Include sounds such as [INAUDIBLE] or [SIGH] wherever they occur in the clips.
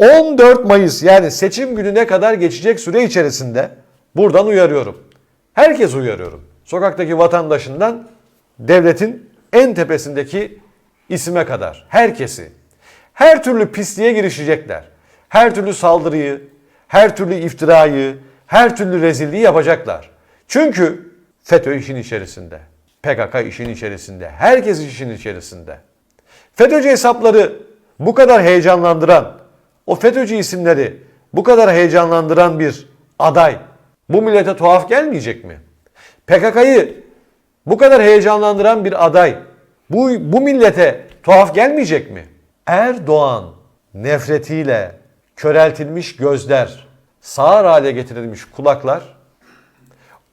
14 Mayıs yani seçim gününe kadar geçecek süre içerisinde buradan uyarıyorum. Herkes uyarıyorum. Sokaktaki vatandaşından devletin en tepesindeki isime kadar herkesi her türlü pisliğe girişecekler. Her türlü saldırıyı, her türlü iftirayı, her türlü rezilliği yapacaklar. Çünkü FETÖ işin içerisinde. PKK işin içerisinde. Herkes işin içerisinde. FETÖ'cü hesapları bu kadar heyecanlandıran, o FETÖ'cü isimleri bu kadar heyecanlandıran bir aday bu millete tuhaf gelmeyecek mi? PKK'yı bu kadar heyecanlandıran bir aday bu, bu millete tuhaf gelmeyecek mi? Erdoğan nefretiyle köreltilmiş gözler, sağır hale getirilmiş kulaklar,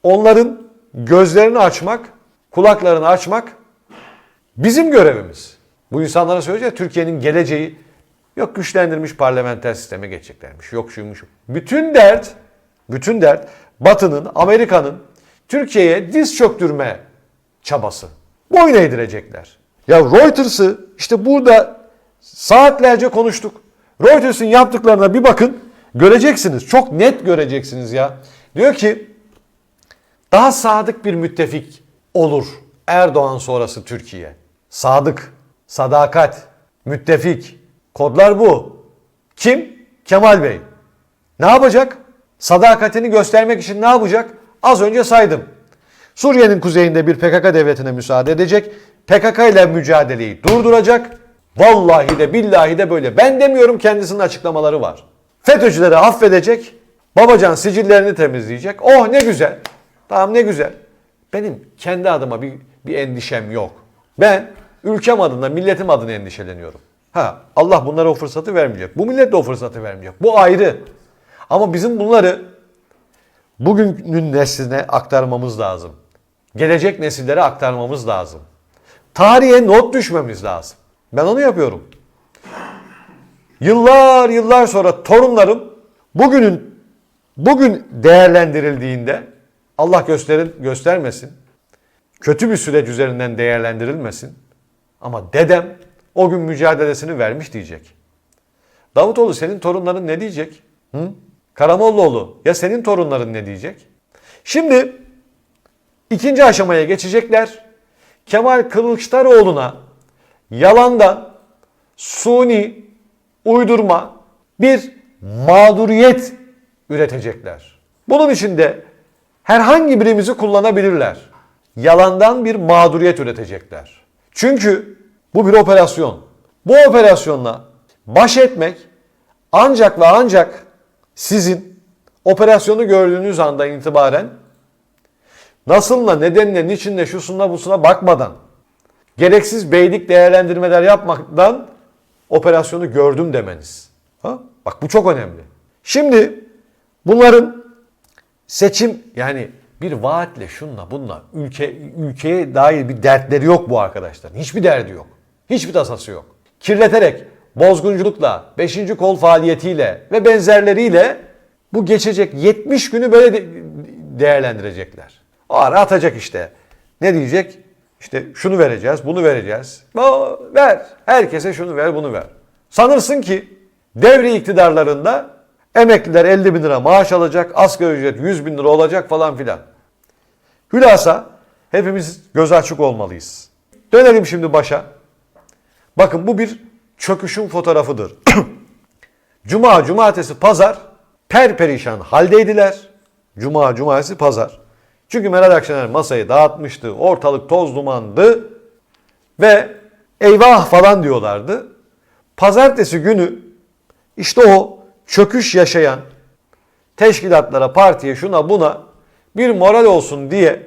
onların gözlerini açmak, kulaklarını açmak bizim görevimiz. Bu insanlara söyleyeceğiz Türkiye'nin geleceği yok güçlendirilmiş parlamenter sisteme geçeceklermiş. Yok şuymuş. Bütün dert, bütün dert Batı'nın, Amerika'nın Türkiye'ye diz çöktürme çabası. Boyun eğdirecekler. Ya Reuters'ı işte burada saatlerce konuştuk. Reuters'ın yaptıklarına bir bakın. Göreceksiniz. Çok net göreceksiniz ya. Diyor ki daha sadık bir müttefik olur Erdoğan sonrası Türkiye. Sadık, sadakat, müttefik. Kodlar bu. Kim? Kemal Bey. Ne yapacak? Sadakatini göstermek için ne yapacak? Az önce saydım. Suriye'nin kuzeyinde bir PKK devletine müsaade edecek. PKK ile mücadeleyi durduracak. Vallahi de billahi de böyle. Ben demiyorum kendisinin açıklamaları var. FETÖ'cüleri affedecek. Babacan sicillerini temizleyecek. Oh ne güzel. Tamam ne güzel. Benim kendi adıma bir, bir endişem yok. Ben ülkem adına, milletim adına endişeleniyorum. Ha Allah bunlara o fırsatı vermeyecek. Bu millet de o fırsatı vermeyecek. Bu ayrı. Ama bizim bunları bugünün nesline aktarmamız lazım. Gelecek nesillere aktarmamız lazım. Tarihe not düşmemiz lazım. Ben onu yapıyorum. Yıllar yıllar sonra torunlarım bugünün bugün değerlendirildiğinde Allah gösterin göstermesin. Kötü bir süreç üzerinden değerlendirilmesin. Ama dedem o gün mücadelesini vermiş diyecek. Davutoğlu senin torunların ne diyecek? Hı? Karamollaoğlu ya senin torunların ne diyecek? Şimdi ikinci aşamaya geçecekler. Kemal Kılıçdaroğlu'na yalandan suni uydurma bir mağduriyet üretecekler. Bunun için de herhangi birimizi kullanabilirler. Yalandan bir mağduriyet üretecekler. Çünkü bu bir operasyon. Bu operasyonla baş etmek ancak ve ancak sizin operasyonu gördüğünüz andan itibaren nasılla, nedenle, niçinle, şusuna, busuna bakmadan gereksiz beylik değerlendirmeler yapmaktan operasyonu gördüm demeniz. Ha? Bak bu çok önemli. Şimdi bunların seçim yani bir vaatle şunla bunla ülke ülkeye dair bir dertleri yok bu arkadaşlar. Hiçbir derdi yok. Hiçbir tasası yok. Kirleterek bozgunculukla, 5. kol faaliyetiyle ve benzerleriyle bu geçecek 70 günü böyle de- değerlendirecekler. O ara atacak işte. Ne diyecek? İşte şunu vereceğiz, bunu vereceğiz. O, ver. Herkese şunu ver, bunu ver. Sanırsın ki devri iktidarlarında emekliler 50 bin lira maaş alacak, asgari ücret 100 bin lira olacak falan filan. Hülasa hepimiz göz açık olmalıyız. Dönelim şimdi başa. Bakın bu bir çöküşün fotoğrafıdır. [COUGHS] Cuma, cumartesi, pazar perperişan haldeydiler. Cuma, cumartesi, pazar. Çünkü Meral Akşener masayı dağıtmıştı. Ortalık toz dumandı. Ve eyvah falan diyorlardı. Pazartesi günü işte o çöküş yaşayan teşkilatlara, partiye, şuna buna bir moral olsun diye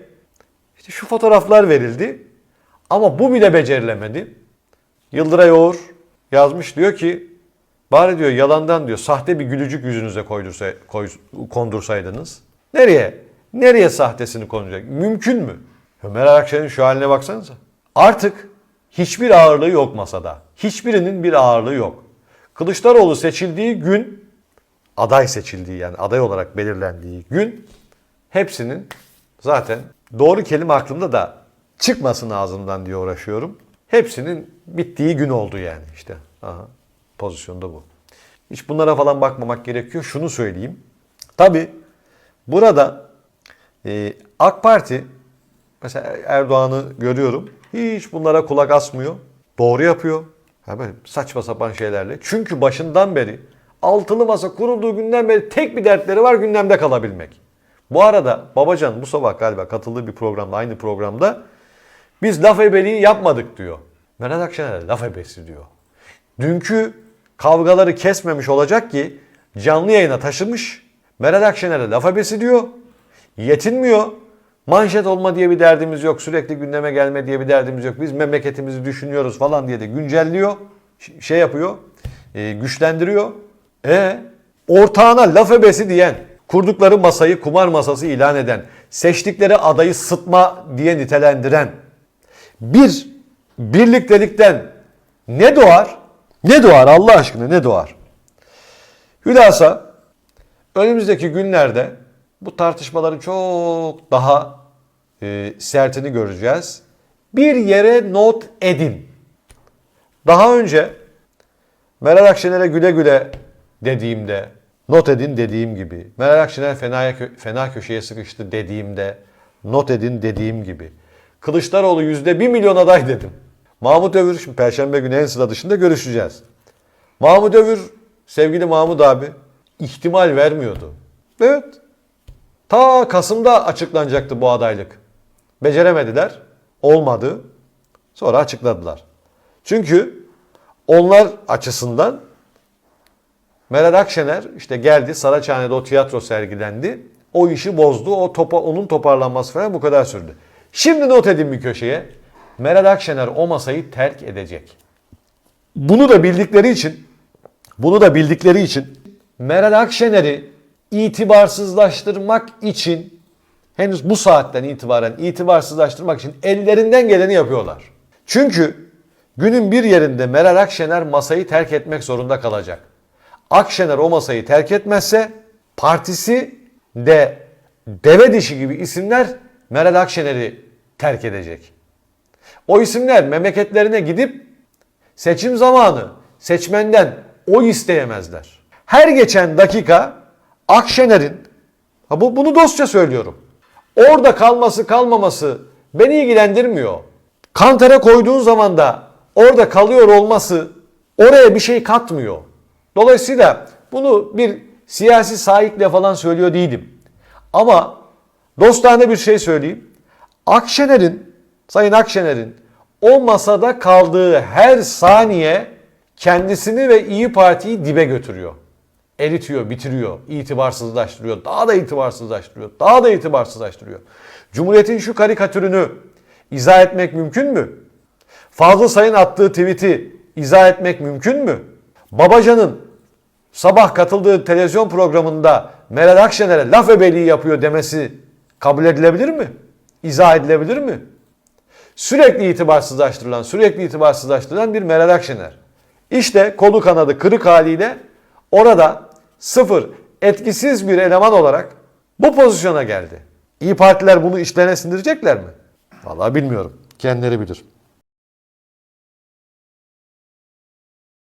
işte şu fotoğraflar verildi. Ama bu bile becerilemedi. Yıldıray Oğur yazmış diyor ki bari diyor yalandan diyor sahte bir gülücük yüzünüze koydursa, koy, kondursaydınız. Nereye? Nereye sahtesini konacak? Mümkün mü? Ömer Akşener'in şu haline baksanıza. Artık hiçbir ağırlığı yok masada. Hiçbirinin bir ağırlığı yok. Kılıçdaroğlu seçildiği gün, aday seçildiği yani aday olarak belirlendiği gün hepsinin zaten doğru kelime aklımda da çıkmasın ağzımdan diye uğraşıyorum. Hepsinin bittiği gün oldu yani işte. Aha, pozisyonda bu. Hiç bunlara falan bakmamak gerekiyor. Şunu söyleyeyim. Tabi burada e, AK Parti mesela Erdoğan'ı görüyorum. Hiç bunlara kulak asmıyor. Doğru yapıyor. Böyle saçma sapan şeylerle. Çünkü başından beri altılı masa kurulduğu günden beri tek bir dertleri var gündemde kalabilmek. Bu arada Babacan bu sabah galiba katıldığı bir programda aynı programda biz laf ebeliği yapmadık diyor. Meral Akşener laf ebesi diyor. Dünkü kavgaları kesmemiş olacak ki canlı yayına taşımış. Meral Akşener'e laf ebesi diyor. Yetinmiyor. Manşet olma diye bir derdimiz yok. Sürekli gündeme gelme diye bir derdimiz yok. Biz memleketimizi düşünüyoruz falan diye de güncelliyor. Şey yapıyor. e, güçlendiriyor. E ortağına laf ebesi diyen, kurdukları masayı kumar masası ilan eden, seçtikleri adayı sıtma diye nitelendiren, bir birliktelikten ne doğar? Ne doğar Allah aşkına ne doğar? Hülasa önümüzdeki günlerde bu tartışmaların çok daha e, sertini göreceğiz. Bir yere not edin. Daha önce Meral Akşener'e güle güle dediğimde, not edin dediğim gibi, Meral Akşener fena, fena köşeye sıkıştı dediğimde, not edin dediğim gibi. Kılıçdaroğlu yüzde bir milyon aday dedim. Mahmut Övür, şimdi Perşembe günü en sıra dışında görüşeceğiz. Mahmut Övür, sevgili Mahmut abi, ihtimal vermiyordu. Evet, ta Kasım'da açıklanacaktı bu adaylık. Beceremediler, olmadı. Sonra açıkladılar. Çünkü onlar açısından Meral Akşener işte geldi Saraçhane'de o tiyatro sergilendi. O işi bozdu. O topa, onun toparlanması falan bu kadar sürdü. Şimdi not edin bir köşeye. Meral Akşener o masayı terk edecek. Bunu da bildikleri için bunu da bildikleri için Meral Akşener'i itibarsızlaştırmak için henüz bu saatten itibaren itibarsızlaştırmak için ellerinden geleni yapıyorlar. Çünkü günün bir yerinde Meral Akşener masayı terk etmek zorunda kalacak. Akşener o masayı terk etmezse partisi de deve dişi gibi isimler Meral Akşener'i terk edecek. O isimler memleketlerine gidip seçim zamanı seçmenden oy isteyemezler. Her geçen dakika Akşener'in ha bu bunu dostça söylüyorum. Orada kalması kalmaması beni ilgilendirmiyor. Kantere koyduğun zaman da orada kalıyor olması oraya bir şey katmıyor. Dolayısıyla bunu bir siyasi sahikle falan söylüyor değilim. Ama dostane bir şey söyleyeyim. Akşener'in, Sayın Akşener'in o masada kaldığı her saniye kendisini ve İyi Parti'yi dibe götürüyor. Eritiyor, bitiriyor, itibarsızlaştırıyor, daha da itibarsızlaştırıyor, daha da itibarsızlaştırıyor. Cumhuriyet'in şu karikatürünü izah etmek mümkün mü? Fazıl Say'ın attığı tweet'i izah etmek mümkün mü? Babacan'ın sabah katıldığı televizyon programında Meral Akşener'e laf ebeliği yapıyor demesi kabul edilebilir mi? İzah edilebilir mi? Sürekli itibarsızlaştırılan, sürekli itibarsızlaştırılan bir Meral Akşener. İşte kolu kanadı kırık haliyle orada sıfır etkisiz bir eleman olarak bu pozisyona geldi. İyi partiler bunu işlerine sindirecekler mi? Vallahi bilmiyorum. Kendileri bilir.